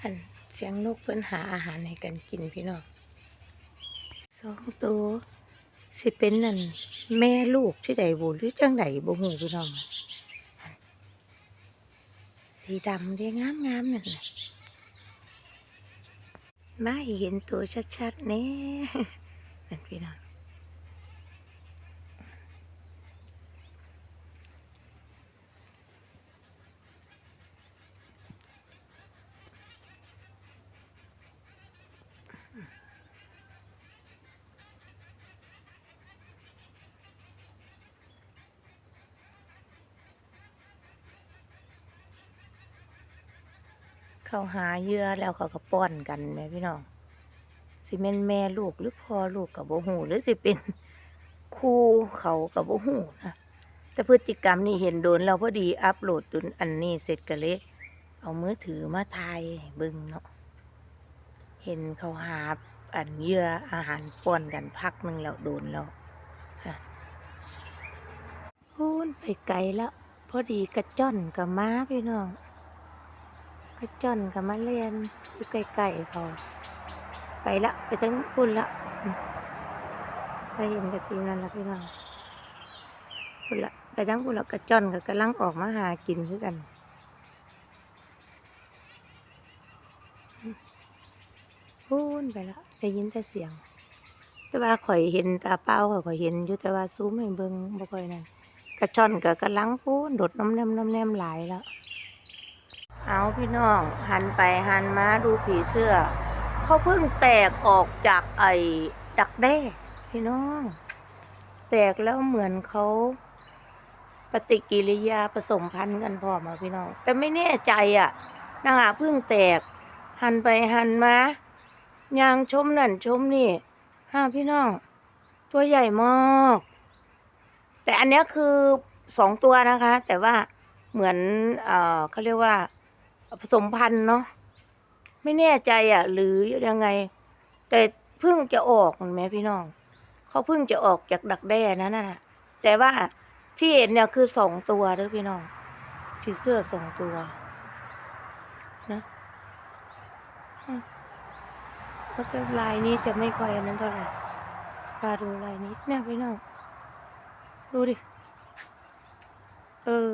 อันเสียงนกเพิ่นหาอาหารให้กันกินพี่น้องสองตัวสิเป็นนั่นแม่ลูกที่ใดบุหรือจังใดบ่ฮู้พี่น้องสีดำเด้งามงามๆนั่นน่ะมาเห็นตัวชัดๆแน่นั่นพี่น้อง เขาหาเหยื่อแล้วเขาก็ป้อนกันแหม่พี่น้องสิเป็นแม่ลูกหรือพ่อลูกกับโบหูหรือสิเป็นคู่เขากับโบหูนะแต่พฤติกรรมนี่เห็นโดนเราพอดีอัพโหลดจนอันนี้เสร็จก็เลยเอามือถือมาถ่ายให้เบิ่งเนาะเห็นเขาหาอันเหยื่ออาหารป้อนกันพักหนึ่งแล้วโดนแล้วค่ะพูนไปไกลแล้ว พอดีกระจ้อนกับม้าพี่น้อง กระจนกับมาเรียนอยู่ใกล้ๆพอไปละไปทั้งปุ่นละไปเห็นกระสีนั่นละพี่น้องปุ่นละไปทั้งปุ่นละกระจนกับกระลังออกมาหากินคือกันอืมปุ่นไปละได้ยินแต่เสียง แต่ว่าข่อยเห็นตาเป้าข่อยเห็นอยู่แต่ว่าซูมให้เบิ่งบ่ค่อยนั่นกระชอนกับกระลังพูนโดดน้ำแนมน้ำแนมหลายแล้ว เอาพี่น้อง หันไปหันมาดูผีเสื้อ เขาเพิ่งแตกออกจากไอ้ดักแด้ พี่น้อง แตกแล้วเหมือนเขาปฏิกิริยาผสมพันธุ์กันพอมาพี่น้อง แต่ไม่แน่ใจอะนางอาเพิ่งแตก หันไปหันมายางชมนั่นชมนี่ห้าพี่น้อง ตัวใหญ่มาก แต่อันนี้คือสองตัวนะคะ แต่ว่าเหมือนเออเขาเรียกว่า ผสมพันธุ์เนาะไม่แน่ใจอะ หรือยังไง แต่เพิ่งจะออกเห็นไหมพี่น้องเขาเพิ่งจะออกจากดักแด้นั่นน่ะ แต่ว่าที่เห็นเนี่ยคือสองตัวเด้อพี่น้องผีเสื้อสองตัวนะแล้วก็ลายนี้จะไม่ค่อยอันนั้นเท่าไหร่พาดูลายนี้เนี่ยพี่น้องดูดิเออ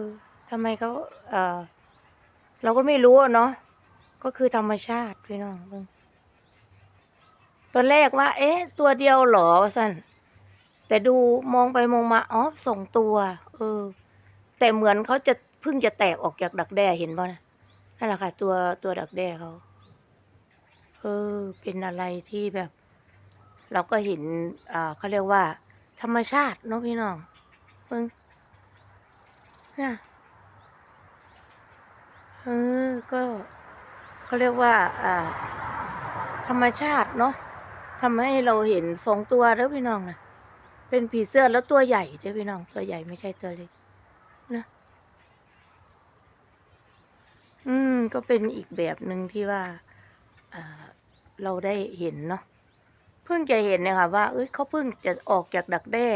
ทำไมเขาเออ เราก็ไม่รู้เนาะก็คือธรรมชาติพี่น้องเบิ่งตอนแรกว่า เอ๊ะ ตัวเดียวหรอสันแต่ดูมองไปมองมาอ๋อสองตัว เออ แต่เหมือนเขาจะเพิ่งจะแตกออกจากดักแด้เห็นป่ะนะนั่นแหละค่ะ ตัวตัวดักแด้เขาเออ เป็นอะไรที่แบบ เราก็เห็น อ่าเขาเรียกว่า ธรรมชาติเนาะพี่น้องเพิ่งน่ะ เออก็เขาเรียกว่า อ่า ธรรมชาติเนาะทำให้เราเห็นสองตัวแล้วพี่น้องนะเป็นผีเสื้อแล้วตัวใหญ่เด้อพี่น้อง ตัวใหญ่ไม่ใช่ตัวเล็กนะอืม ก็เป็นอีกแบบหนึ่งที่ว่าเราได้เห็นเนาะเพิ่งจะเห็นเนี่ยค่ะว่า เอ้ยเขาเพิ่งจะออกจากดักแด้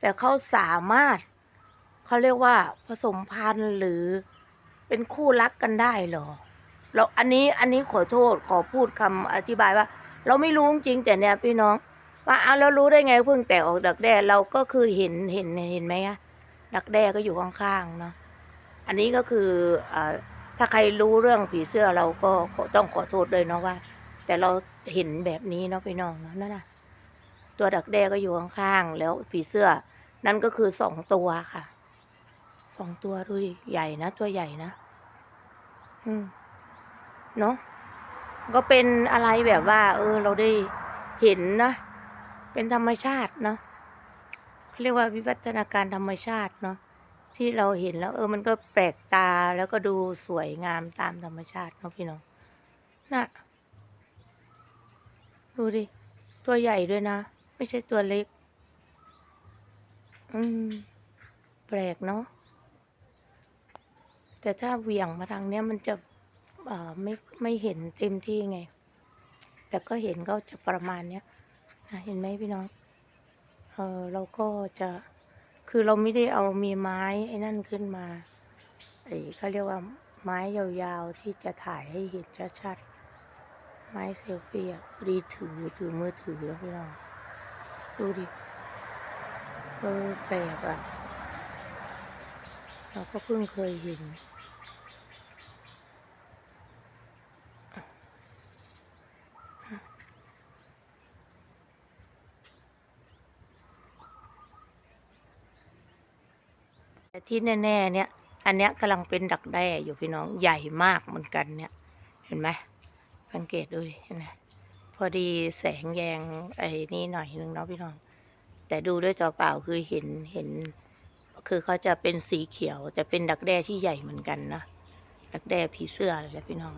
แต่เขาสามารถเขาเรียกว่าผสมพันธุ์หรือ เป็นคู่รักกันได้เหรอ เราอันนี้อันนี้ขอโทษขอพูดคำอธิบายว่า เราไม่รู้จริงแต่เนี่ยพี่น้อง ว่าเอาเรารู้ได้ไงเพิ่งแตกออกดักแด้เราก็คือเห็นเห็นเห็นไหมอะดักแด้ก็อยู่ข้างๆเนาะอันนี้ก็คืออ่าถ้าใครรู้เรื่องผีเสื้อเราก็ต้องขอโทษเลยเนาะว่า แต่เราเห็นแบบนี้เนาะพี่น้องเนาะนั่นน่ะตัวดักแด้ก็อยู่ข้างๆแล้วผีเสื้อนั่นก็คือสองตัวค่ะสองตัวดูดิใหญ่นะ ตัวใหญ่นะ เนาะก็เป็นอะไรแบบว่า เออ เราได้เห็นนะ เป็นธรรมชาติเนาะเขาเรียกว่าวิวัฒนาการธรรมชาติเนาะที่เราเห็นแล้ว เออ มันก็แปลกตาแล้วก็ดูสวยงามตามธรรมชาติเนาะพี่น้องน่ะ ดูดิ ตัวใหญ่ด้วยนะ ไม่ใช่ตัวเล็ก อืม แปลกเนาะ แต่ถ้าเหวี่ยงมาทางเนี้ยมันจะไม่ไม่เห็นเต็มที่ไง แต่ก็เห็นก็จะประมาณเนี้ยนะเห็นไหมพี่น้อง เออเราก็จะคือเราไม่ได้เอามีไม้ไอ้นั่นขึ้นมาไอ้เขาเรียกว่าไม้ยาวๆที่จะถ่ายให้เห็นชัดๆ ไม้เซลฟี่อะดีถือถือมือถือแล้วพี่น้องดูดิเออแปลกอะ เราก็เพิ่งเคยเห็น แต่ที่แน่ๆเนี่ย อันเนี้ยกำลังเป็นดักแด้อยู่พี่น้องใหญ่มากเหมือนกันเนี่ย เห็นไหมสังเกตดูดิเห็นไหมพอดีแสงแยงไอ้นี่หน่อยนึงเนาะพี่น้อง แต่ดูด้วยจอเปล่าคือเห็นเห็น คือเขาจะเป็นสีเขียวจะเป็นดักแด้ที่ใหญ่เหมือนกันนะดักแด้ผีเสื้อเลยแหละพี่น้อง